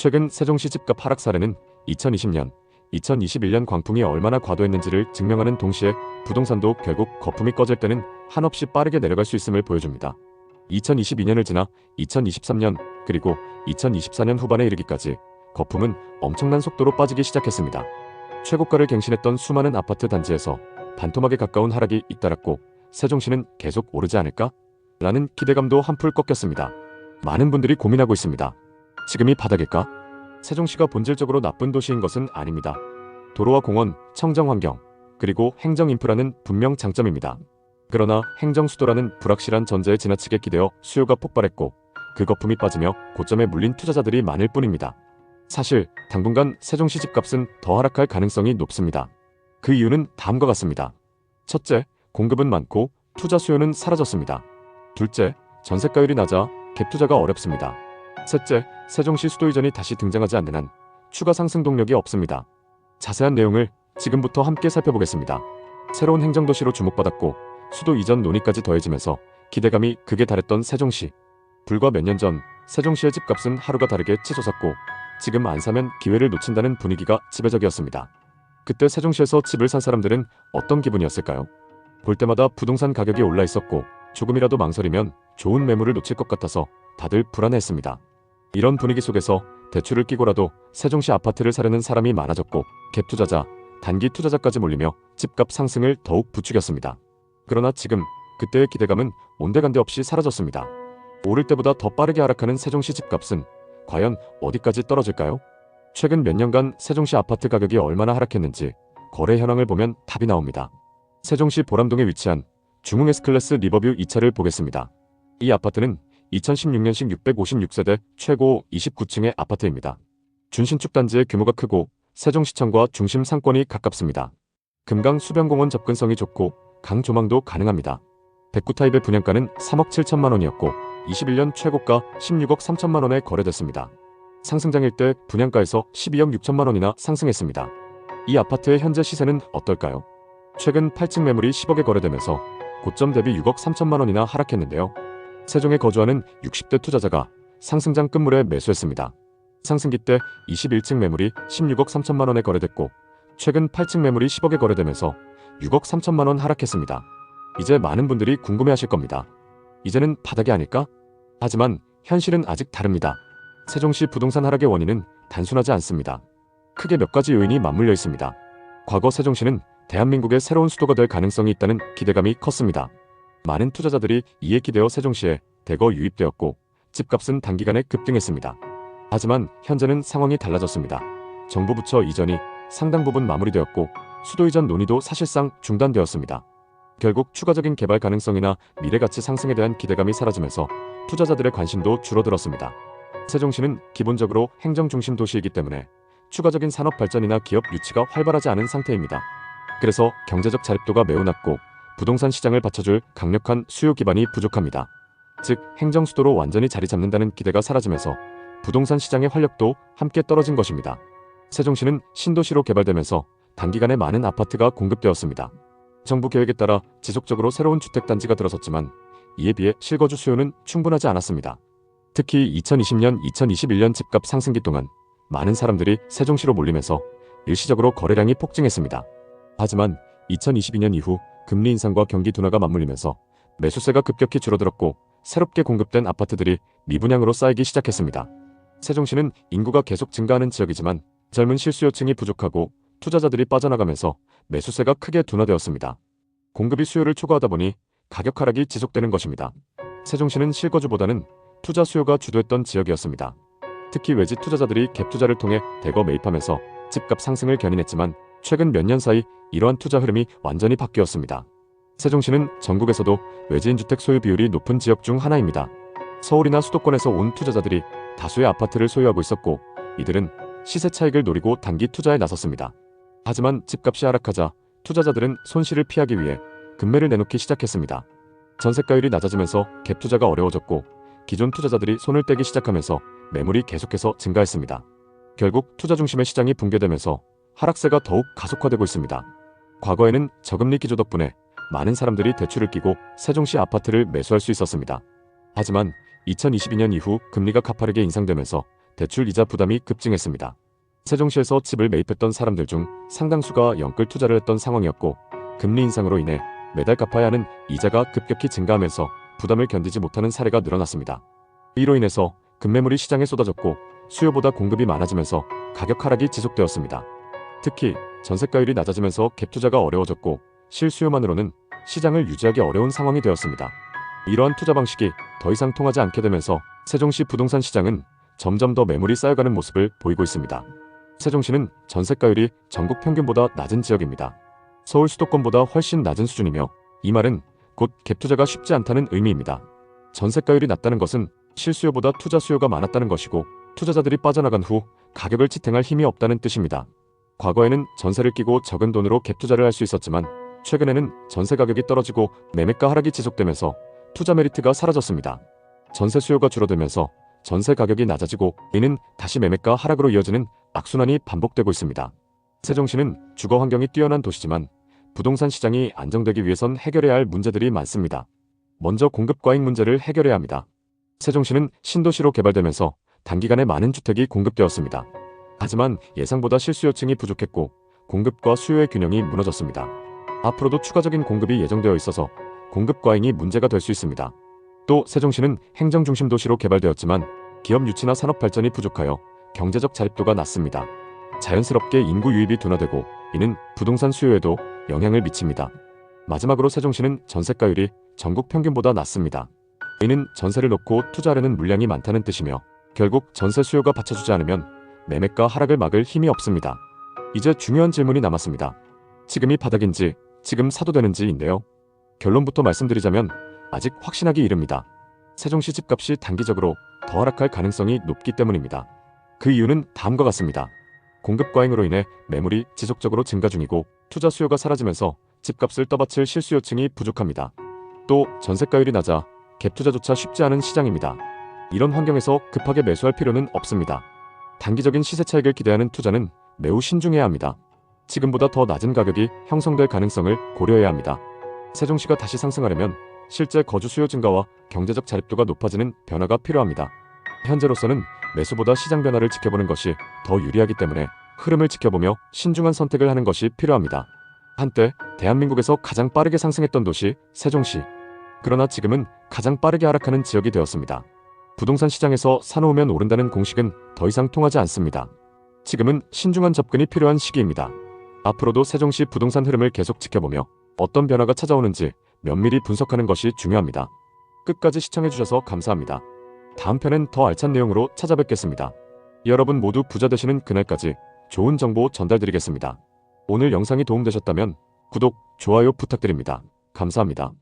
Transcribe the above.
최근 세종시 집값 하락 사례는 2020년, 2021년 광풍이 얼마나 과도했는지를 증명하는 동시에 부동산도 결국 거품이 꺼질 때는 한없이 빠르게 내려갈 수 있음을 보여줍니다. 2022년을 지나 2023년 그리고 2024년 후반에 이르기까지 거품은 엄청난 속도로 빠지기 시작했습니다. 최고가를 갱신했던 수많은 아파트 단지에서 반토막에 가까운 하락이 잇따랐고 세종시는 계속 오르지 않을까? 라는 기대감도 한풀 꺾였습니다. 많은 분들이 고민하고 있습니다. 지금이 바닥일까? 세종시가 본질적으로 나쁜 도시인 것은 아닙니다. 도로와 공원, 청정 환경, 그리고 행정 인프라는 분명 장점입니다. 그러나 행정 수도라는 불확실한 전제에 지나치게 기대어 수요가 폭발했고 그 거품이 빠지며 고점에 물린 투자자들이 많을 뿐입니다. 사실 당분간 세종시 집값은 더 하락할 가능성이 높습니다. 그 이유는 다음과 같습니다. 첫째, 공급은 많고 투자 수요는 사라졌습니다. 둘째, 전세가율이 낮아 갭 투자가 어렵습니다. 셋째, 세종시 수도 이전이 다시 등장하지 않는 한 추가 상승 동력이 없습니다. 자세한 내용을 지금부터 함께 살펴보겠습니다. 새로운 행정도시로 주목받았고 수도 이전 논의까지 더해지면서 기대감이 극에 달했던 세종시. 불과 몇 년 전 세종시의 집값은 하루가 다르게 치솟았고 지금 안 사면 기회를 놓친다는 분위기가 지배적이었습니다. 그때 세종시에서 집을 산 사람들은 어떤 기분이었을까요? 볼 때마다 부동산 가격이 올라 있었고 조금이라도 망설이면 좋은 매물을 놓칠 것 같아서 다들 불안해했습니다. 이런 분위기 속에서 대출을 끼고라도 세종시 아파트를 사려는 사람이 많아졌고 갭 투자자, 단기 투자자까지 몰리며 집값 상승을 더욱 부추겼습니다. 그러나 지금 그때의 기대감은 온데간데 없이 사라졌습니다. 오를 때보다 더 빠르게 하락하는 세종시 집값은 과연 어디까지 떨어질까요? 최근 몇 년간 세종시 아파트 가격이 얼마나 하락했는지 거래 현황을 보면 답이 나옵니다. 세종시 보람동에 위치한 중흥 S클래스 리버뷰 2차를 보겠습니다. 이 아파트는 2016년식 656세대 최고 29층의 아파트입니다. 준신축 단지의 규모가 크고 세종시청과 중심 상권이 가깝습니다. 금강 수변공원 접근성이 좋고 강 조망도 가능합니다. 109 타입의 분양가는 3억 7천만 원이었고 21년 최고가 16억 3천만 원에 거래됐습니다. 상승장일 때 분양가에서 12억 6천만 원이나 상승했습니다. 이 아파트의 현재 시세는 어떨까요? 최근 8층 매물이 10억에 거래되면서 고점 대비 6억 3천만 원이나 하락했는데요. 세종에 거주하는 60대 투자자가 상승장 끝물에 매수했습니다. 상승기 때 21층 매물이 16억 3천만 원에 거래됐고 최근 8층 매물이 10억에 거래되면서 6억 3천만 원 하락했습니다. 이제 많은 분들이 궁금해하실 겁니다. 이제는 바닥이 아닐까? 하지만 현실은 아직 다릅니다. 세종시 부동산 하락의 원인은 단순하지 않습니다. 크게 몇 가지 요인이 맞물려 있습니다. 과거 세종시는 대한민국의 새로운 수도가 될 가능성이 있다는 기대감이 컸습니다. 많은 투자자들이 이에 기대어 세종시에 대거 유입되었고 집값은 단기간에 급등했습니다. 하지만 현재는 상황이 달라졌습니다. 정부 부처 이전이 상당 부분 마무리되었고 수도 이전 논의도 사실상 중단되었습니다. 결국 추가적인 개발 가능성이나 미래 가치 상승에 대한 기대감이 사라지면서 투자자들의 관심도 줄어들었습니다. 세종시는 기본적으로 행정 중심 도시이기 때문에 추가적인 산업 발전이나 기업 유치가 활발하지 않은 상태입니다. 그래서 경제적 자립도가 매우 낮고 부동산 시장을 받쳐줄 강력한 수요 기반이 부족합니다. 즉 행정 수도로 완전히 자리 잡는다는 기대가 사라지면서 부동산 시장의 활력도 함께 떨어진 것입니다. 세종시는 신도시로 개발되면서 단기간에 많은 아파트가 공급되었습니다. 정부 계획에 따라 지속적으로 새로운 주택단지가 들어섰지만 이에 비해 실거주 수요는 충분하지 않았습니다. 특히 2020년, 2021년 집값 상승기 동안 많은 사람들이 세종시로 몰리면서 일시적으로 거래량이 폭증했습니다. 하지만 2022년 이후 금리 인상과 경기 둔화가 맞물리면서 매수세가 급격히 줄어들었고 새롭게 공급된 아파트들이 미분양으로 쌓이기 시작했습니다. 세종시는 인구가 계속 증가하는 지역이지만 젊은 실수요층이 부족하고 투자자들이 빠져나가면서 매수세가 크게 둔화되었습니다. 공급이 수요를 초과하다 보니 가격 하락이 지속되는 것입니다. 세종시는 실거주보다는 투자 수요가 주도했던 지역이었습니다. 특히 외지 투자자들이 갭 투자를 통해 대거 매입하면서 집값 상승을 견인했지만 최근 몇 년 사이 이러한 투자 흐름이 완전히 바뀌었습니다. 세종시는 전국에서도 외지인 주택 소유 비율이 높은 지역 중 하나입니다. 서울이나 수도권에서 온 투자자들이 다수의 아파트를 소유하고 있었고 이들은 시세 차익을 노리고 단기 투자에 나섰습니다. 하지만 집값이 하락하자 투자자들은 손실을 피하기 위해 금매를 내놓기 시작했습니다. 전세가율이 낮아지면서 갭 투자가 어려워졌고 기존 투자자들이 손을 떼기 시작하면서 매물이 계속해서 증가했습니다. 결국 투자 중심의 시장이 붕괴되면서 하락세가 더욱 가속화되고 있습니다. 과거에는 저금리 기조 덕분에 많은 사람들이 대출을 끼고 세종시 아파트를 매수할 수 있었습니다. 하지만 2022년 이후 금리가 가파르게 인상되면서 대출 이자 부담이 급증했습니다. 세종시에서 집을 매입했던 사람들 중 상당수가 영끌 투자를 했던 상황이었고 금리 인상으로 인해 매달 갚아야 하는 이자가 급격히 증가하면서 부담을 견디지 못하는 사례가 늘어났습니다. 이로 인해서 급매물이 시장에 쏟아졌고 수요보다 공급이 많아지면서 가격 하락이 지속되었습니다. 특히 전세가율이 낮아지면서 갭 투자가 어려워졌고 실수요만으로는 시장을 유지하기 어려운 상황이 되었습니다. 이러한 투자 방식이 더 이상 통하지 않게 되면서 세종시 부동산 시장은 점점 더 매물이 쌓여가는 모습을 보이고 있습니다. 세종시는 전세가율이 전국 평균보다 낮은 지역입니다. 서울 수도권보다 훨씬 낮은 수준이며 이 말은 곧 갭 투자가 쉽지 않다는 의미입니다. 전세가율이 낮다는 것은 실수요보다 투자 수요가 많았다는 것이고 투자자들이 빠져나간 후 가격을 지탱할 힘이 없다는 뜻입니다. 과거에는 전세를 끼고 적은 돈으로 갭 투자를 할 수 있었지만 최근에는 전세 가격이 떨어지고 매매가 하락이 지속되면서 투자 메리트가 사라졌습니다. 전세 수요가 줄어들면서 전세 가격이 낮아지고 이는 다시 매매가 하락으로 이어지는 악순환이 반복되고 있습니다. 세종시는 주거 환경이 뛰어난 도시지만 부동산 시장이 안정되기 위해선 해결해야 할 문제들이 많습니다. 먼저 공급 과잉 문제를 해결해야 합니다. 세종시는 신도시로 개발되면서 단기간에 많은 주택이 공급되었습니다. 하지만 예상보다 실수 요층이 부족했고 공급과 수요의 균형이 무너졌습니다. 앞으로도 추가적인 공급이 예정되어 있어서 공급 과잉이 문제가 될 수 있습니다. 또 세종시는 행정 중심 도시로 개발되었지만 기업 유치나 산업 발전이 부족하여 경제적 자립도가 낮습니다. 자연스럽게 인구 유입이 둔화되고 이는 부동산 수요에도 영향을 미칩니다. 마지막으로 세종시는 전세가율이 전국 평균보다 낮습니다. 이는 전세를 놓고 투자하려는 물량이 많다는 뜻이며 결국 전세 수요가 받쳐주지 않으면 매매가 하락을 막을 힘이 없습니다. 이제 중요한 질문이 남았습니다. 지금이 바닥인지 지금 사도 되는지인데요. 결론부터 말씀드리자면 아직 확신하기 이릅니다. 세종시 집값이 단기적으로 더 하락할 가능성이 높기 때문입니다. 그 이유는 다음과 같습니다. 공급 과잉으로 인해 매물이 지속적으로 증가 중이고 투자 수요가 사라지면서 집값을 떠받칠 실수요층이 부족합니다. 또 전세가율이 낮아 갭 투자조차 쉽지 않은 시장입니다. 이런 환경에서 급하게 매수할 필요는 없습니다. 단기적인 시세 차익을 기대하는 투자는 매우 신중해야 합니다. 지금보다 더 낮은 가격이 형성될 가능성을 고려해야 합니다. 세종시가 다시 상승하려면 실제 거주 수요 증가와 경제적 자립도가 높아지는 변화가 필요합니다. 현재로서는 매수보다 시장 변화를 지켜보는 것이 더 유리하기 때문에 흐름을 지켜보며 신중한 선택을 하는 것이 필요합니다. 한때 대한민국에서 가장 빠르게 상승했던 도시 세종시. 그러나 지금은 가장 빠르게 하락하는 지역이 되었습니다. 부동산 시장에서 사놓으면 오른다는 공식은 더 이상 통하지 않습니다. 지금은 신중한 접근이 필요한 시기입니다. 앞으로도 세종시 부동산 흐름을 계속 지켜보며 어떤 변화가 찾아오는지 면밀히 분석하는 것이 중요합니다. 끝까지 시청해주셔서 감사합니다. 다음 편엔 더 알찬 내용으로 찾아뵙겠습니다. 여러분 모두 부자 되시는 그날까지 좋은 정보 전달드리겠습니다. 오늘 영상이 도움되셨다면 구독, 좋아요 부탁드립니다. 감사합니다.